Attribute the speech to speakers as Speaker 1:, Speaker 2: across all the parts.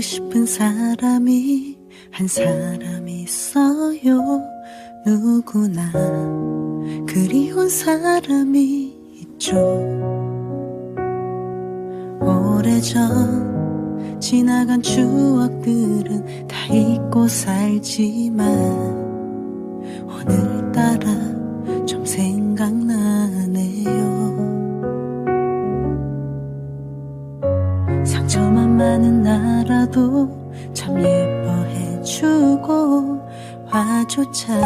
Speaker 1: 싶은 사람이 한 사람 있어요. 누구나 그리운 사람이 있죠. 오래전 지나간 추억들은 다 잊고 살지만 오늘따라 좀 생각나 많은 나라도 참 예뻐해주고 화조차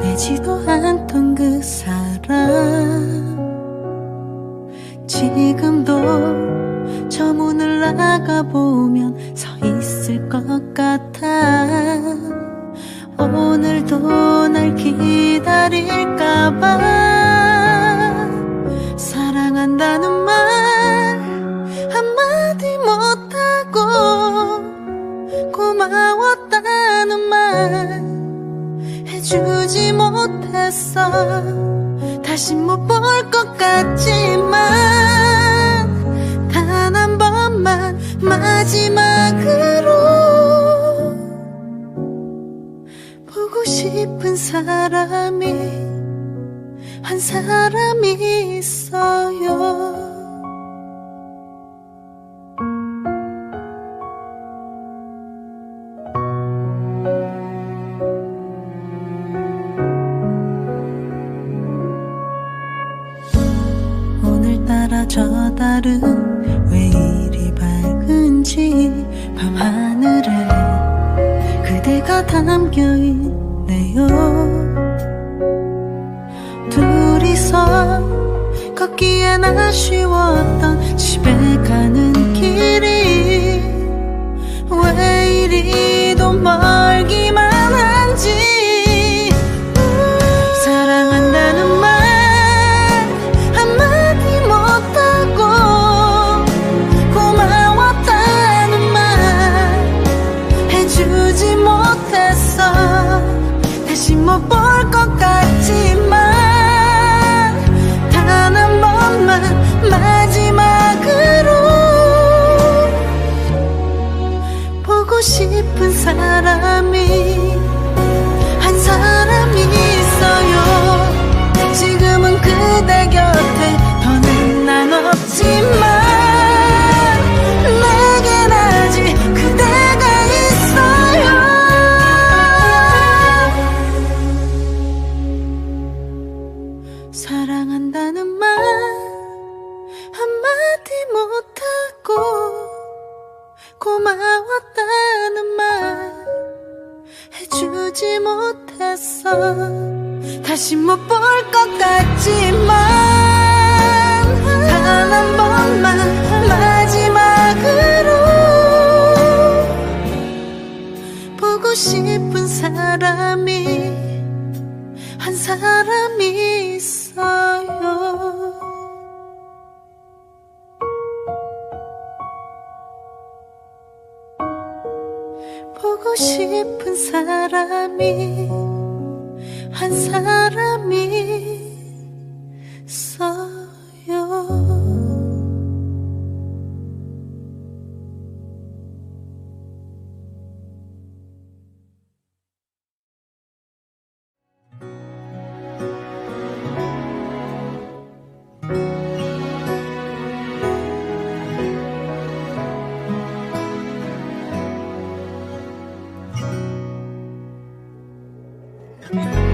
Speaker 1: 내지도 않던 그 사람. 지금도 저 문을 나가보면 서 있을 것 같아. 오늘도 날 기다릴까봐 고마웠다는 말 해주지 못했어 다시 못 볼 것 같지만 단 한 번만 마지막으로 보고 싶은 사람이 한 사람이 있어요. 밤하늘에 그대가 담겨있네요. 둘이서 걷기엔 아쉬웠던 집에 가는 다 못하고 고마웠다는 말 해주지 못했어 다시 못 볼 것 같지만 단 한 번만 마지막으로 보고 싶은 사람이 한 사람이 보고 싶은 사람이 한 사람이 Thank you.